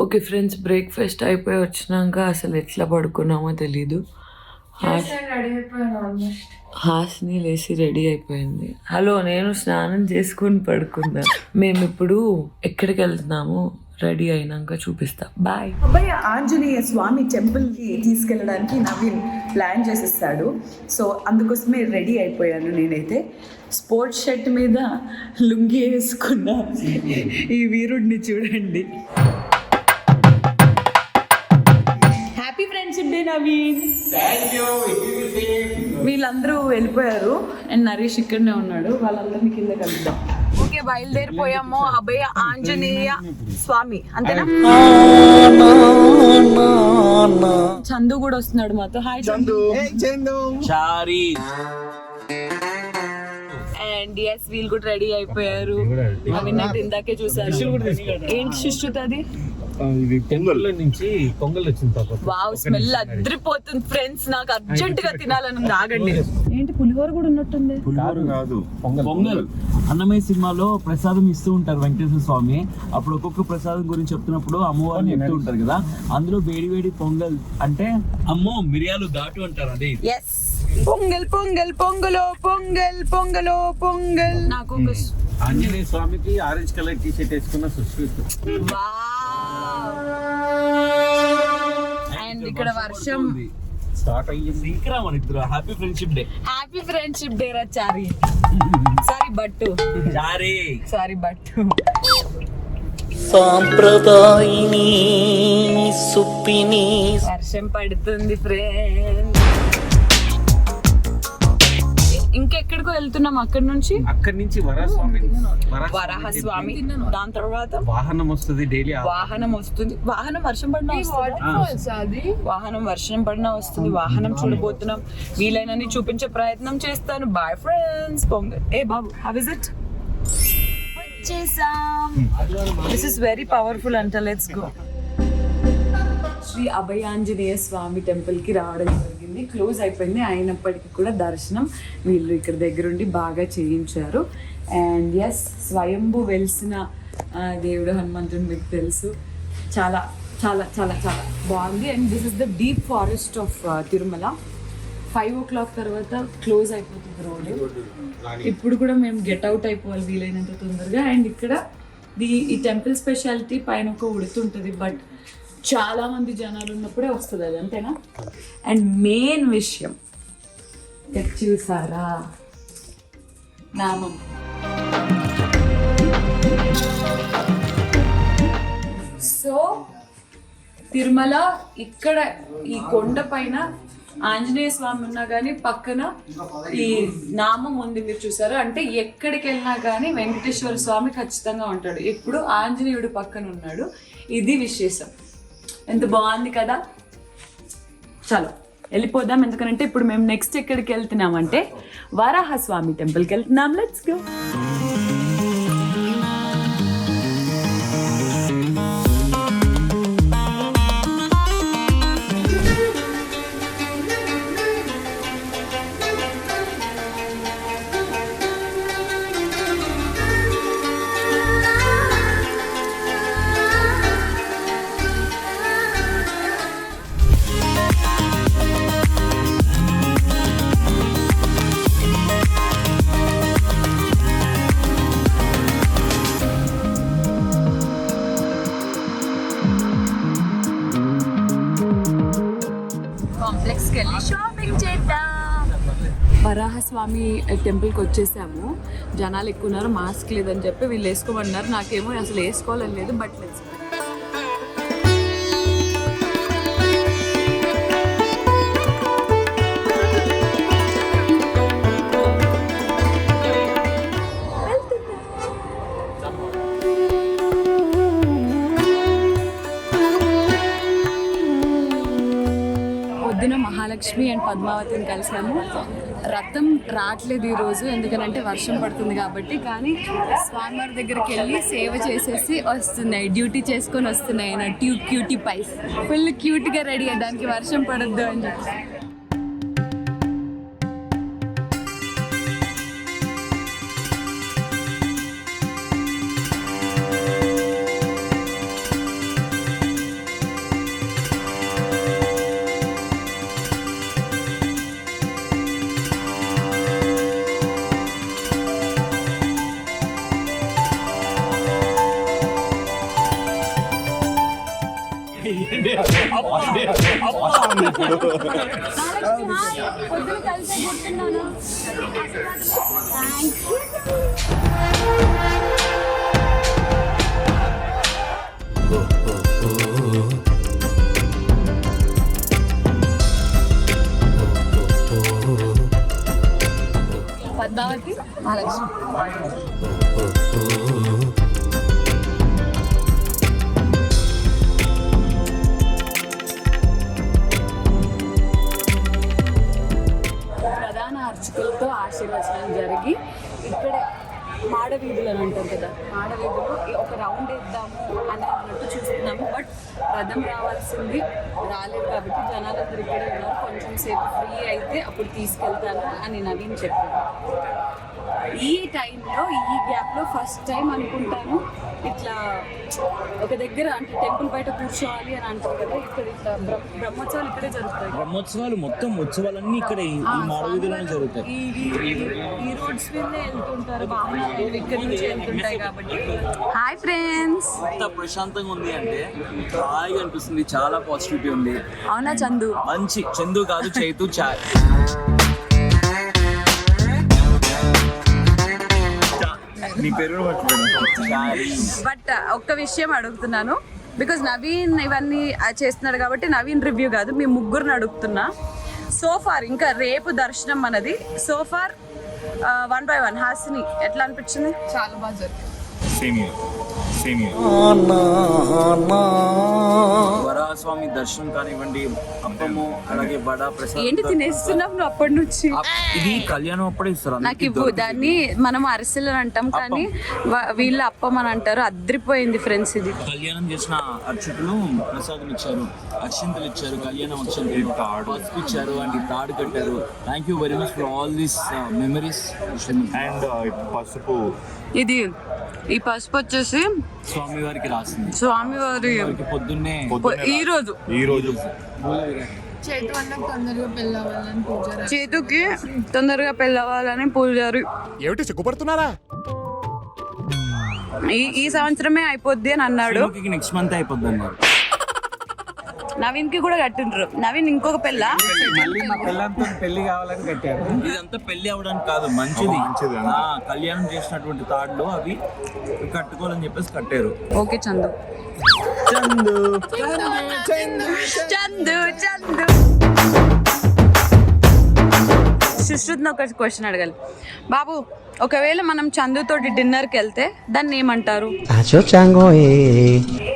Okay friends breakfast అయిపోయి వచ్చినాక అసలు ఎట్లా పడుకున్నామో తెలీదు. హాస్ని లేచి రెడీ అయిపోయింది. హలో నేను స్నానం చేసుకుని పడుకున్నా మేము ఇప్పుడు ఎక్కడికి వెళ్తున్నాము? రెడీ అయినాక చూపిస్తా. బాయ్. అబ్బాయి ఆంజనేయ స్వామి టెంపుల్కి తీసుకెళ్ళడానికి నవీన్ ప్లాన్ చేసేస్తాడు. సో అందుకోసమే రెడీ అయిపోయాను నేనైతే. స్పోర్ట్స్ షర్ట్ మీద లుంగి వేసుకున్నా ఈ వీరుడిని చూడండి. నవీన్. వీళ్ళందరూ వెళ్ళిపోయారు. అండ్ నరేష్ ఇక్కడనే ఉన్నాడు. వాళ్ళందరినీ కింద కలుద్దాం. ఓకే బయలుదేరిపోయాము. అభయ ఆంజనేయ స్వామి. అంతేనా? చందు కూడా వస్తున్నాడు మాతో. Hi Chandu. Chari. And yes వీళ్ళు కూడా రెడీ అయిపోయారు. అవి నాకు ఇందాకే చూసారు ఏంటి సుష్టుత ఇది పొంగల్. నుంచి పొంగల్ వచ్చింది పాప వావ్ స్మెల్ అద్రిపోతుంది ఫ్రెండ్స్ నాకు అర్జెంట్గా తినాలని ఉంది. ఆగండి. ఏంటి పులిహోర కూడా ఉన్నట్టుంది? కాదు. పొంగల్. పొంగల్. అన్నమయ్య సినిమాలో ప్రసాదం ఇస్తూ ఉంటారు వెంకటేశ్వర స్వామి. అప్పుడు ఒక్కొక్క ప్రసాదం గురించి చెప్తున్నప్పుడు అమ్మవారిని చెప్తూ ఉంటారు కదా. అందులో వేడి వేడి పొంగల్ అంటే అమ్మో మిరియాలు ఘాటు అంటారు అదే. పొంగల్ పొంగల్ పొంగలో పొంగల్ పొంగలో పొంగల్. నాకు ఆంజనేయ స్వామికి ఆరెంజ్ కలర్ టీ షర్ట్ వేసుకున్న సుశ్రీత్ అండ్ ఇక్కడ వర్షం. స్టార్ట్ అయ్యింది. ఇంకా మన ఇద్దరు. Happy friendship day happy friendship day రా చారి. సారీ బట్టు. చారి. సారీ బట్టు. సాంప్రదాయిని సుప్పిని. వర్షం పడుతుంది ఫ్రెండ్ ఇంకెక్కడికో వెళ్తున్నాం అక్కడి నుంచి? అక్కడి నుంచి వరస్వామి వరాహ స్వామి దాని తర్వాత? వాహనం వస్తుంది డైలీ వాహనం వస్తుంది. వాహనం వర్షం పడినా వస్తుంది? వాహనం వర్షం పడినా వస్తుంది. వాహనం చూడబోతున్నాం. వీలైనని చూపించే ప్రయత్నం చేస్తాను. బాయ్ ఫ్రెండ్స్ పొంగల్ ఏ బాబు హౌ ఇస్ ఇట్ వచ్చేసాం. దిస్ ఇస్ వెరీ పవర్ఫుల్ అంట. లెట్స్ గో శ్రీ అభయాంజనేయ స్వామి టెంపుల్కి రావడం. జరిగింది క్లోజ్ అయిపోయింది. అయినప్పటికీ కూడా దర్శనం వీళ్ళు ఇక్కడ దగ్గరుండి బాగా చేయించారు. అండ్ ఎస్ స్వయంభు వెలిసిన దేవుడు హనుమంతుడు మీకు తెలుసు. చాలా చాలా చాలా చాలా బాగుంది. And this is the deep forest of Tirumala. Five o'clock తర్వాత క్లోజ్ అయిపోతుంది రోడ్ ఇప్పుడు కూడా మేము గెట్ అవుట్ అయిపోవాలి వీలైనంత తొందరగా. అండ్ ఇక్కడ ది ఈ టెంపుల్ స్పెషాలిటీ పైన ఒక ఉడుతుంటుంది. బట్ చాలా మంది జనాలు ఉన్నప్పుడే వస్తుంది అది అంతేనా? అండ్ మెయిన్ విషయం చూసారా? నామం. సో తిరుమల ఇక్కడ ఈ కొండ పైన ఆంజనేయ స్వామి ఉన్నా కానీ పక్కన ఈ నామం ఉంది మీరు చూసారు? అంటే ఎక్కడికి వెళ్ళినా కానీ వెంకటేశ్వర స్వామి ఖచ్చితంగా ఉంటాడు. ఎప్పుడు ఆంజనేయుడు పక్కన ఉన్నాడు. ఇది విశేషం. ఎంత బాగుంది కదా. చలో వెళ్ళిపోదాం. ఎందుకంటే ఇప్పుడు మేము నెక్స్ట్ ఎక్కడికి వెళ్తున్నామంటే వరాహ స్వామి టెంపుల్కి వెళ్తున్నాం. లెట్స్ గో టెంపుల్కి వచ్చేసాము. జనాలు ఎక్కువ ఉన్నారు మాస్క్ లేదని చెప్పి వీళ్ళు వేసుకోమన్నారు. నాకేమో అసలు వేసుకోవాలని లేదు బట్ లెట్స్ లక్ష్మి అండ్ పద్మావతిని కలిసాము. రథం రావట్లేదు ఈరోజు ఎందుకనంటే వర్షం పడుతుంది కాబట్టి. కానీ స్వామివారి దగ్గరికి వెళ్ళి సేవ చేసేసి వస్తున్నాయి డ్యూటీ చేసుకొని వస్తున్నాయి నా ట్యూ క్యూటీ పై ఫుల్ క్యూట్గా రెడీ అయ్యడానికి వర్షం పడద్దు అని చెప్పి. పద్మావతి మహాలక్ష్మి ప్రధాన ఆశీర్వచనం జరిగి ఇక్కడే మాడవీధులు అని అంటారు కదా మాడవీధులు ఒక రౌండ్ వేద్దాము అని అన్నట్టు చూస్తున్నాము. బట్ రథం రావాల్సింది రాలేదు కాబట్టి జనాలందరూ ఇక్కడే ఉన్నారు. కొంచెం సేపు ఫ్రీ అయితే అప్పుడు తీసుకెళ్తాను అని నవీన్ చెప్పాను ఈ టైంలో ఈ గ్యాప్లో ఫస్ట్ టైం అనుకుంటాను ఇట్లా ఒక దగ్గర అంటే టెంపుల్ బయట కూర్చోవాలి అని అంటారు కదా ఇక్కడ ఇట్లా బ్రహ్మోత్సవాలు ఇక్కడే జరుగుతాయి. బ్రహ్మోత్సవాలు మొత్తం ఉత్సవాలన్నీ ఇక్కడ ఈ మాడవీధులోనే జరుగుతాయి. ఈ రోడ్స్ మీదనే వెళ్తుంటారు వాహనాలు ఇక్కడి నుంచి వెళ్తుంటాయి కాబట్టి. హాయ్ ఫ్రెండ్స్ ఎంత ప్రశాంతంగా ఉంది అంటే హాయిగా అనిపిస్తుంది చాలా పాజిటివిటీ ఉంది. అవునా చందు? మంచి చందు కాదు చైతు చాయ్ నీ పేరు చాయ్ బట్ uh, ఒక్క విషయం అడుగుతున్నాను. బికాజ్ నవీన్ ఇవన్నీ చేస్తున్నాడు కాబట్టి నవీన్ రివ్యూ కాదు మీ ముగ్గురిని అడుగుతున్నా. సోఫార్ ఇంకా రేపు దర్శనం మనది so far one by one Hasini ఎట్లా అనిపించింది? చాలా బాగా జరిగింది. వరాస్వామి దర్శనం కానివ్వండి అప్పము అలాగే వడ ప్రసాదం ఏంటి తినేస్తున్నావు నువ్వు అప్పటి నుంచి? ఇది కళ్యాణం అప్పుడే ఇస్తారు నాకు ఇవ్వు దాన్ని మనం అరిసెలు అని అంటాం కానీ వా- వీళ్ళు అప్పం అని అంటారు అద్రిపోయింది ఫ్రెండ్స్ ఇది. కళ్యాణం చేసిన అర్చకులు ప్రసాదం ఇచ్చారు అక్షింతలు ఇచ్చారు కళ్యాణం అక్షింతలు పసుపు ఇచ్చారు అండ్ ఈ తాడు కట్టారు. Thank you very much for all these memories and పసుపు. ఇది ఈ పసుపు వచ్చేసి స్వామి వారికి రాసింది. స్వామివారి పొద్దున్నే ఈ రోజు. ఈ రోజు. చేతు అన్న తొందరగా పెళ్ళి అవ్వాలని పూజారి. చేతుకి తొందరగా పెళ్ళవాలని పూజారు. ఏమిటి సిగ్గుపడుతున్నారా? ఈ ఈ సంవత్సరమే అయిపోద్ది అని అన్నాడు. నెక్స్ట్ మంత్ అయిపోద్ది అన్నారు. నవీన్కి కూడా కట్టిండ్రు. నవీన్ ఇంకొక పెళ్ళ? ఇదంతా పెళ్ళి అవడానికి కాదు మంచిది. మంచిది. ఆ, కళ్యాణం చేసినటువంటి తాడులు అవి కట్టుకోవాలని చెప్పేసి కట్టారు. ఓకే చందు. చందు చందు చందు సుశ్రుత్ని ఒక క్వశ్చన్ అడగాలి. బాబు ఒకవేళ మనం చందుతోటి డిన్నర్కి వెళ్తే దాన్ని ఏమంటారు?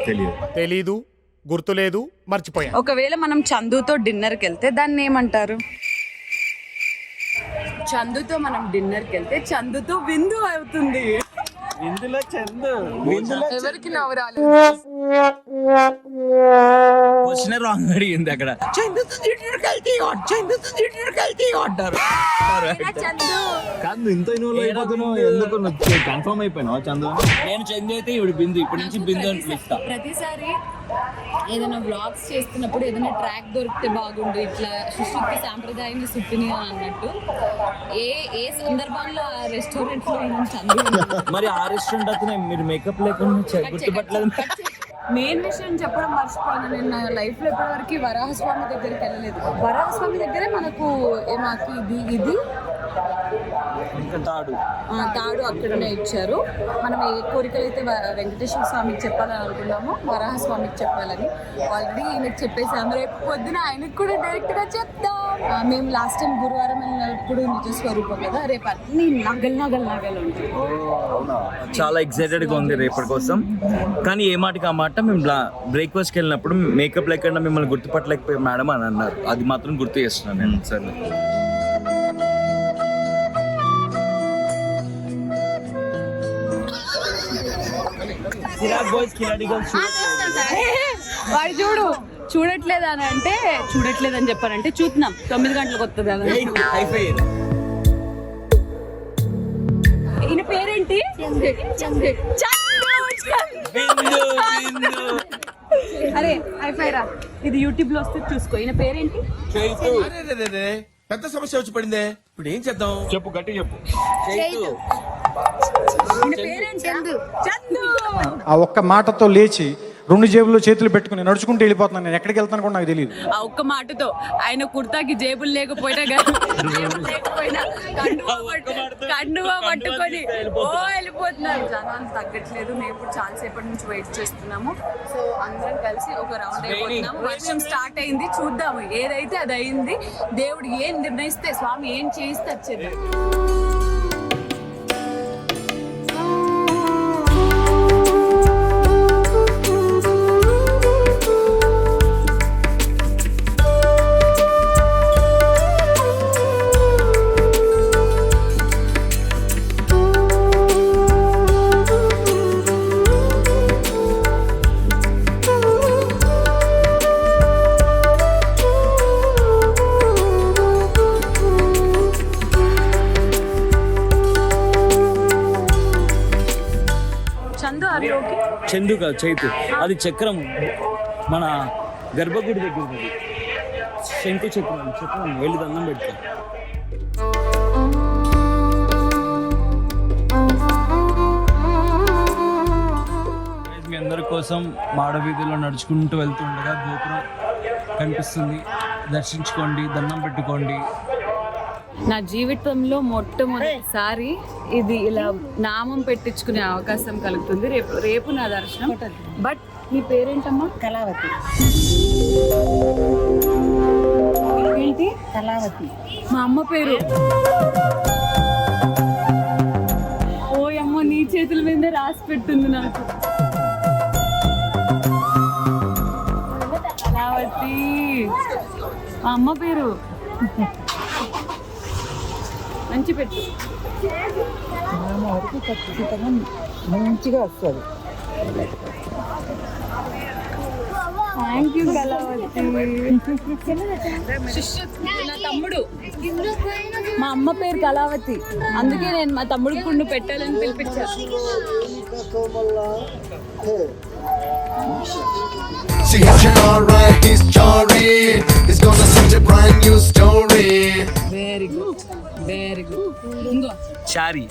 తెలియదు తెలీదు. గుర్తులేదు మర్చిపోయా ఒకవేళ మనం చందుతో డిన్నర్కి వెళ్తే దాన్ని ఏమంటారు? చందుతో మనం డిన్నర్కి వెళ్తే చందుతో విందు అవుతుంది. ఇందులో చందు. ఎవరికి నవ్వు రాలేదు క్వశ్చన్ రాంగ్ అడిగింది అక్కడ. చందుతో? చందుతో అంటారు. కాదు ఇంత ఇన్వాల్వ్ అయిపోతున్నావు. ఎందుకు కన్ఫర్మ్ అయిపోయినావు చందు? నేను చందు అయితే ఇప్పుడు బిందు ఇప్పటి నుంచి బిందు అని పిలుస్తా. ప్రతిసారి ఏదైనా వ్లాగ్స్ చేస్తున్నప్పుడు ఏదైనా ట్రాక్ దొరికితే బాగుండు. ఇట్లా సుశుద్ధి సాంప్రదాయాన్ని సుట్టిని అని అన్నట్టు. ఏ ఏ సందర్భంలో ఆ రెస్టారెంట్లో? మరి ఆ రెస్టారెంట్ అతనే మీరు మేకప్ లేకుండా గుర్తుపట్టలేదు మెయిన్ విషయం చెప్పడం మర్చిపోయాను నేను నా లైఫ్లో ఇప్పటివరకు వరాహస్వామి దగ్గరికి వెళ్ళలేదు. వరాహస్వామి దగ్గరే మనకు మాకు ఇది ఇది. తాడు. తాడు అక్కడనే ఇచ్చారు. మనం ఏ కోరికలు అయితే వెంకటేశ్వర స్వామికి చెప్పాలని అనుకున్నామో వరాహ స్వామికి చెప్పాలని. ఆల్రెడీ ఈయనకి చెప్పేసాము రేపు పొద్దున ఆయనకు కూడా డైరెక్ట్గా చెప్తాం ఆ, మేము లాస్ట్ టైం గురువారం వెళ్ళినప్పుడు నిజ స్వరూపం కదా రేపు అన్ని నగలు నగలు నగలు ఉంటాయి. చాలా ఎక్సైటెడ్గా ఉంది రేపటి కోసం. కానీ ఏ మాటకి ఆ మాట? మేము బ్రేక్ఫాస్ట్కి వెళ్ళినప్పుడు మేకప్ లేకుండా మిమ్మల్ని గుర్తుపట్టలేకపోయాం మేడం అని అన్నారు. అది మాత్రం గుర్తు చేస్తున్నాను నేను. సరే. వాడు చూడు చూడట్లేదు అని అంటే చూడట్లేదు అని చెప్పారంటే చూస్తున్నాం తొమ్మిది గంటలకు వస్తుంది కదా ఈయన పేరేంటి. అరే అయిపోయి రా. ఇది యూట్యూబ్లో వస్తే చూసుకో. ఈయన పేరేంటి? పెద్ద సమస్య వచ్చి పడిందే. ఇప్పుడు ఏం చేద్దాం? చెప్పు గట్టి చెప్పు. ఆ ఒక్క మాటతో లేచి రెండు జేబుల్లో చేతులు పెట్టుకుని నడుచుకుంటూ వెళ్ళిపోతున్నాను. నేను ఎక్కడికి వెళ్తాను కూడా నాకు తెలియదు ఆ ఒక్క మాటతో ఆయన కుర్తాకి జేబులు లేకపోయినా కానీ జేబులు లేకపోయినా కండువా పట్టు- కండువా పట్టుకొని ఓ వెళ్ళిపోతున్నారు జనాలు తగ్గట్లేదు. మేము ఇప్పుడు చాలా సేపటి నుంచి వెయిట్ చేస్తున్నాము. సో అందరం కలిసి ఒక రౌండ్ అయిపోతున్నాము. వర్షం స్టార్ట్ అయింది. చూద్దాము. ఏదైతే అది అయింది దేవుడు ఏం నిర్ణయిస్తే స్వామి ఏం చేయిస్తే అది చందు కాదు చైతు. అది చక్రం మన గర్భగుడి దగ్గర ఉంది. శంకు చక్రం చక్రం. వెళ్ళి దండం పెడతాం. మీ అందరి కోసం మాడ వీధిలో నడుచుకుంటూ వెళ్తుండగా గోపురం కనిపిస్తుంది. దర్శించుకోండి దండం పెట్టుకోండి. నా జీవితంలో మొట్టమొదటిసారి ఇది ఇలా నామం పెట్టించుకునే అవకాశం కలుగుతుంది. రేపు రేపు నా దర్శనం. బట్ నీ పేరేంటమ్మా? కళావతి. ఏంటి? కళావతి. మా అమ్మ పేరు. ఓ అమ్మ నీ చేతుల మీద రాసి పెట్టింది నాకు. కళావతి. మా అమ్మ పేరు. మంచి పెట్టు మంచిగా వస్తుంది. Thank you Kalavathi. నా తమ్ముడు. మా అమ్మ పేరు కళావతి. అందుకే నేను మా తమ్ముడికి కూడా నువ్వు పెట్టాలని పిలిపించా See how you alright, he's Jory. He's gonna set a brand new story. Very good very good ఇంకో చారి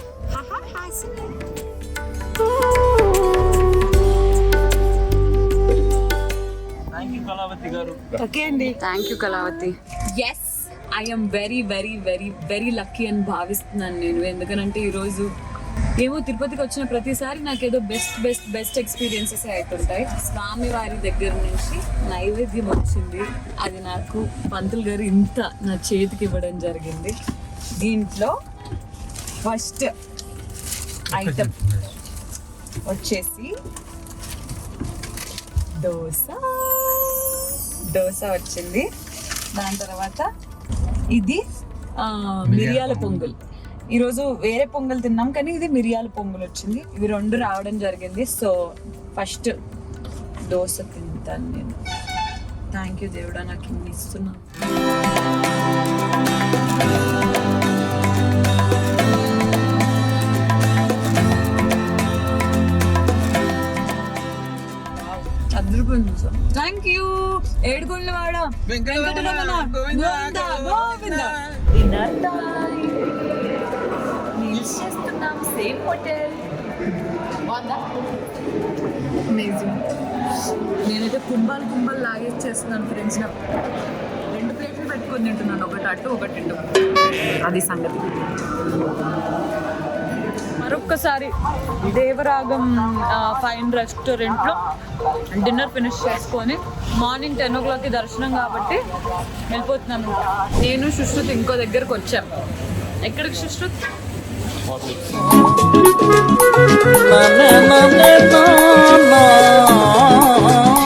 థ్యాంక్ యూ కళావతి గారు ఓకే అండి thank you Kalavathi yes I'm very very very very lucky అని భావిస్తున్నాను నేను ఎందుకనంటే ఈరోజు ఏమో తిరుపతికి వచ్చిన ప్రతిసారి నాకు ఏదో బెస్ట్ బెస్ట్ బెస్ట్ ఎక్స్పీరియన్సెస్ అవుతుంటాయి స్వామి వారి దగ్గర నుంచి నైవేద్యం వచ్చింది. అది నాకు పంతులు గారు ఇంత నా చేతికి ఇవ్వడం జరిగింది. దీంట్లో ఫస్ట్ ఐటమ్ వచ్చేసి దోశ. దోశ వచ్చింది. దాని తర్వాత ఇది మిరియాల పొంగల్. ఈరోజు వేరే పొంగల్ తిన్నాం కానీ ఇది మిరియాల పొంగల్ వచ్చింది. ఇవి రెండు రావడం జరిగింది. సో ఫస్ట్ దోశ తింటాను నేను. థ్యాంక్ యూ దేవుడా నాకు ఇన్ని ఇస్తున్నా. థ్యాంక్ యూ వాడ. వెంకటరమణ గోవింద గోవింద సేమ్ హోటల్ బాగుందా అమేజింగ్ నేనైతే కుంభాలు కుంభాలు లాగేసి చేస్తున్నాను ఫ్రెండ్స్ నాకు రెండు ప్లేట్లు పెట్టుకొని తింటున్నాను ఒకటి అటు ఒకటి ఇటు. అది సంగతి. మరొక్కసారి దేవరాగం ఫైన్ రెస్టారెంట్లో డిన్నర్ ఫినిష్ చేసుకొని మార్నింగ్ టెన్ ఓ క్లాక్కి దర్శనం కాబట్టి వెళ్ళిపోతున్నాను. నేను సుశ్రుత్ ఇంకో దగ్గరకు వచ్చాం. ఎక్కడికి Sushruth?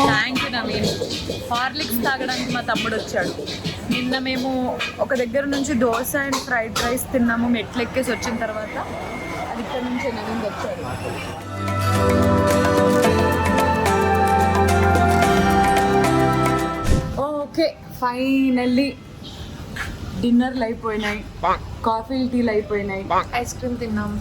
Thank you Naveen Horlicks తాగడానికి మా తమ్ముడు వచ్చాడు. నిన్న మేము ఒక దగ్గర నుంచి దోశ అండ్ ఫ్రైడ్ రైస్ తిన్నాము. మెట్లు ఎక్కేసి వచ్చిన తర్వాత అది ఇక్కడ నుంచి నవీన్ వచ్చాడు ఓకే ఫైనల్లీ డిన్నర్లు అయిపోయినాయి. కాఫీలు టీలు అయిపోయినాయి. ఐస్ క్రీమ్ తిన్నాం.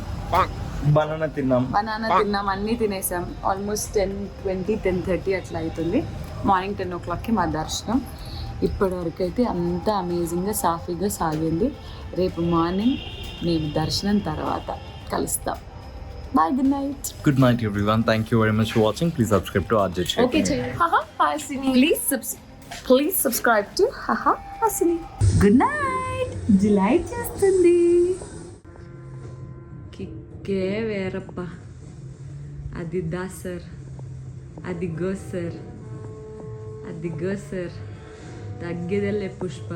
బనానా తిన్నాం. బనానా తిన్నాం అన్నీ తినేసాం. Almost ten twenty ten thirty అట్లా అవుతుంది మార్నింగ్ టెన్ ఓ క్లాక్కి మా దర్శనం. ఇప్పటి వరకు అయితే అంతా అమేజింగ్గా సాఫీగా సాగింది. రేపు మార్నింగ్ మేము దర్శనం తర్వాత కలుస్తాం. Bye good night good night everyone thank you very much for watching please subscribe to RJ okay please subs please subscribe to haha Hasini good night delight చేస్తుంది. కిక్కే వేరప్ప. అది దా సార్. అది గో సార్. అది గో సార్. తగ్గేదల్లే పుష్ప.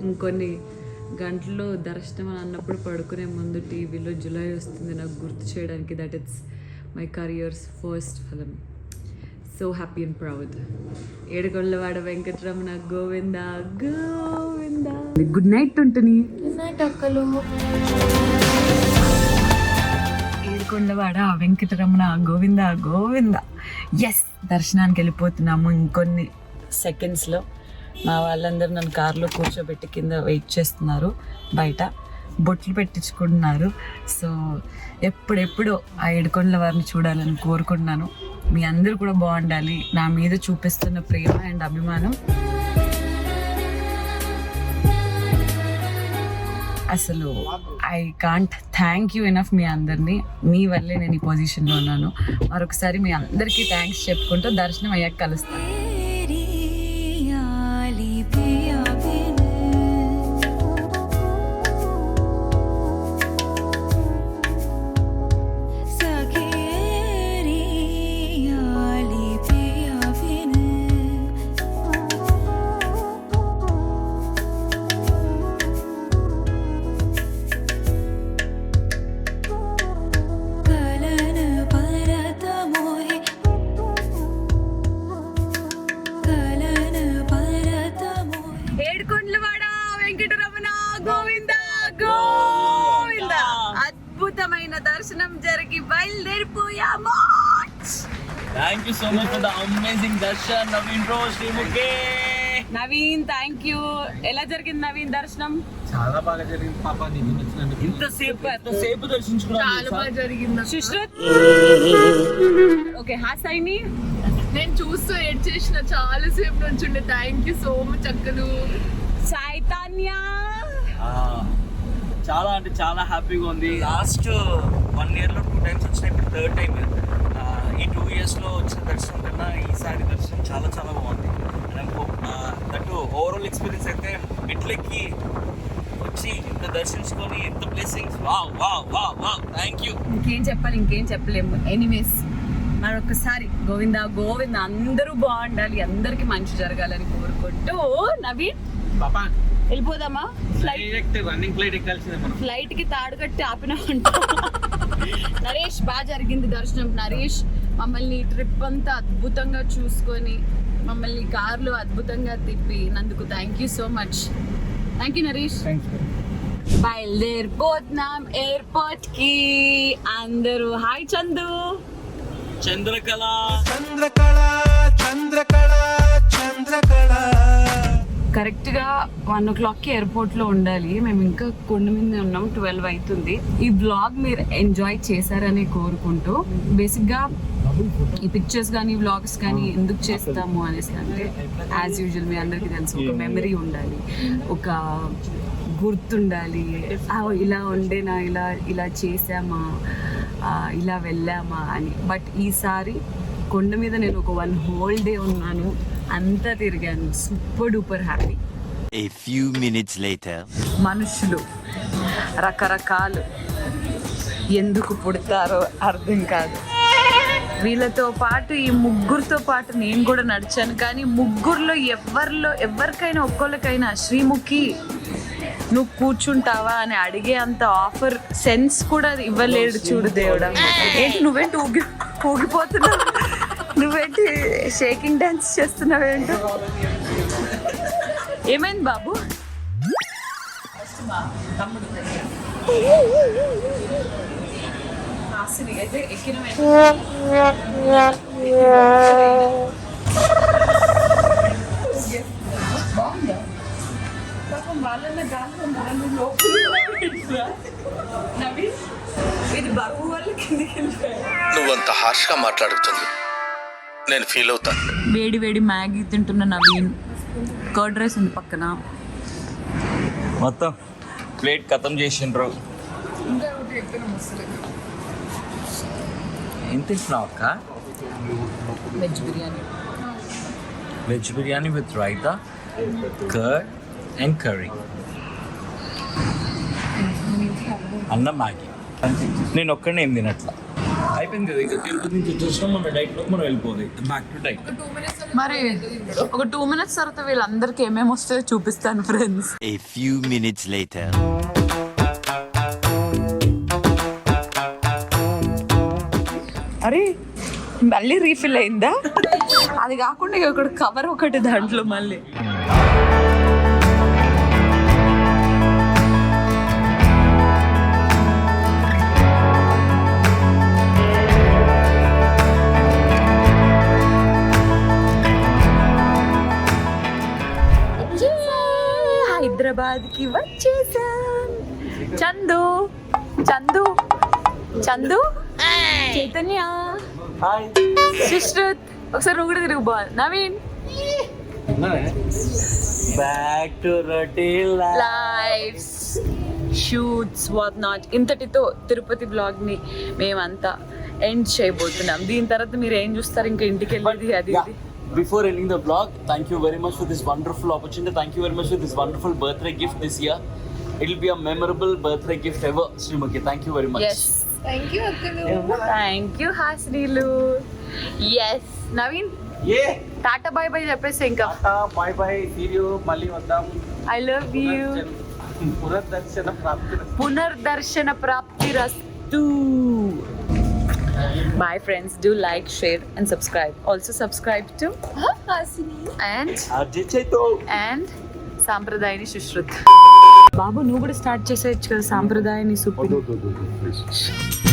ఇంకొన్ని గంటల్లో దర్శనం అని అన్నప్పుడు పడుకునే ముందు టీవీలో జులై వస్తుంది నాకు గుర్తు చేయడానికి. That it's my careers first film so happy and proud Edukondalavada Venkataramana Govinda Govinda. Good night ఉంటుంది ఏడుకొండవాడ వెంకటరమణ గోవింద గోవింద. ఎస్ దర్శనానికి వెళ్ళిపోతున్నాము ఇంకొన్ని సెకండ్స్లో మా వాళ్ళందరూ నన్ను కారులో కూర్చోబెట్టి కింద వెయిట్ చేస్తున్నారు. బయట బొట్లు పెట్టించుకుంటున్నారు. సో ఎప్పుడెప్పుడు ఆ ఏడుకొండల వారిని చూడాలని కోరుకుంటున్నాను. మీ అందరూ కూడా బాగుండాలి. నా మీద చూపిస్తున్న ప్రేమ అండ్ అభిమానం. అసలు I can't thank you enough మీ అందరినీ. మీ వల్లే నేను ఈ పొజిషన్లో ఉన్నాను. మరొకసారి మీ అందరికీ థ్యాంక్స్ చెప్పుకుంటూ దర్శనం అయ్యాక కలుస్తాను. దర్శన్ నవీన్ బ్రో శ్రీముఖే నవీన్ థ్యాంక్ యూ ఎలా జరిగింది నవీన్ దర్శనం? చాలా బాగా జరిగింది పాప ఇంతసేపు ఎంతసేపు దర్శించుకున్నాను చాలా బాగా జరిగింది. సుశ్రుత్ ఓకే హాసాయిని నేను చూస్తూ ఎడ్ చేసిన చాలా సేపు నుంచి ఉండే. థ్యాంక్ యూ సో మచ్ అక్కలు. చైతన్య. ఆ, చాలా అంటే చాలా హ్యాపీగా ఉంది. లాస్ట్ వన్ ఇయర్లో టూ టైమ్స్ వచ్చిన ఇప్పుడు థర్డ్ టైం ఇయర్స్లో వచ్చిన దర్శనం కన్నా ఈసారి దర్శనం చాలా చాలా బాగుంది. దట్టు ఓవరాల్ ఎక్స్పీరియన్స్ అయితే మెట్లెక్కి వచ్చి ఇంత దర్శించుకొని ఎంత బ్లెస్సింగ్స్ వా వా వా వా థ్యాంక్ యూ ఇంకేం చెప్పాలి ఇంకేం చెప్పలేము. ఎనీవేస్ మరొకసారి గోవింద గోవింద అందరూ బాగుండాలి. అందరికి మంచి జరగాలని కోరుకుంటూ నవీన్ పాపా. వెళ్ళిపోదామా? ఫ్లైట్ రన్నింగ్ ఫ్లైట్ ఎక్కాల్సిందే మనం. ఫ్లైట్కి తాడు కట్టి ఆపినామంట నరేష్ బాగా జరిగింది దర్శనం. నరేష్ మమ్మల్ని ట్రిప్ అంతా అద్భుతంగా చూసుకొని మమ్మల్ని కార్లో అద్భుతంగా తిప్పి నందుకు thank you so much thank you Naresh బయలుదేరిపోతున్నాం ఎయిర్పోర్ట్కి. అందరూ హాయ్ చందు చంద్రకళ. కరెక్ట్ గా వన్ ఓ క్లాక్కి ఎయిర్పోర్ట్లో ఉండాలి. మేము ఇంకా కొండ మీద ఉన్నాం. ట్వెల్వ్ అవుతుంది ఈ బ్లాగ్ మీరు ఎంజాయ్ చేశారని కోరుకుంటూ బేసిక్గా ఈ పిక్చర్స్ కానీ వ్లాగ్స్ కానీ ఎందుకు చేస్తాము అనేసి అంటే యాజ్ యూజువల్ మీ అందరికీ తెలుసు. ఒక మెమరీ ఉండాలి. ఒక గుర్తుండాలి. ఇలా ఉండేనా ఇలా ఇలా చేసామా ఇలా వెళ్ళామా అని. బట్ ఈసారి కొండ మీద నేను ఒక వన్ హోల్ డే ఉన్నాను. అంతా తిరిగాను. Super duper happy. A few minutes later. మనుషులు రకరకాలు ఎందుకు పుడతారో అర్థం కాదు. వీళ్ళతో పాటు ఈ ముగ్గురితో పాటు నేను కూడా నడిచాను. కానీ ముగ్గురులో ఎవరిలో ఎవరికైనా ఒక్కొక్కరికైనా శ్రీముఖి నువ్వు కూర్చుంటావా? అని అడిగే అంత ఆఫర్ సెన్స్ కూడా ఇవ్వలేడు చూడు దేవుడా. ఏంటి నువ్వేంటి ఊగి ఊగిపోతున్నావు? నువ్వేంటి షేకింగ్ డాన్స్ చేస్తున్నావేంటో? ఏమైంది బాబు? హాసిని అయితే ఎక్కిన నువ్వంత హార్ష్గా మాట్లాడుతుంది. నేను ఫీల్ అవుతాను వేడి వేడి మ్యాగీ తింటున్న నవీన్. కర్డ్ రైస్ ఉంది పక్కన. మొత్తం ప్లేట్ ఖతం చేసిండ్రు. ఏం తింటున్నావు అక్క? Veg biryani. Veg biryani with raita curd and curry. అన్నం మ్యాగీ. నేను ఒక్కడే ఏం తినట్లా? అయిపోయింది కదా ఇక తిరుపతి నుంచి వచ్చేసినాం మన డైట్లోకి మనం వెళ్ళిపోవాలి. బ్యాక్ టు డైట్ మరి ఒక టూ మినిట్స్ తర్వాత వీళ్ళందరికీ ఏమేమి వస్తాయో చూపిస్తాను friends A few minutes later. అరే మళ్ళీ రీఫిల్ అయిందా? అది కాకుండా ఇక ఒకటి కవర్ ఒకటి దాంట్లో మళ్ళీ. హైదరాబాద్కి వచ్చేసాం. చందు చందు చందు చైతన్య సుశ్రుత్ ఒకసారి నువ్వు కూడా తిరుగు ball. Naveen. Back to routine lifes shoots what not ఇంతటితో తిరుపతి బ్లాగ్ని మేమంతా ఎండ్ చేయబోతున్నాం. దీని తర్వాత మీరు ఏం చూస్తారు? ఇంకా ఇంటికి వెళ్ళేది అది ఇది. Before ending the vlog, thank you very much for this wonderful opportunity. Thank you very much for this wonderful birthday gift this year. It'll be a memorable birthday gift ever, Srimukhi. Thank you very much. Yes thank you హాస్నీలు yes Naveen Yeah. Tata bye bye చెప్పేసి ఇంకా bye bye see you మళ్ళీ వద్దాం I love you పునర్దర్శన ప్రాప్తి పునర్దర్శన ప్రాప్తి రస్తు Bye friends, do like, share and subscribe. Also subscribe to and Arijit చైతో and సాంప్రదాయని Sushrut బాబు నువ్వు కూడా start చేసేయచ్చు కదా సాంప్రదాయని సూపర్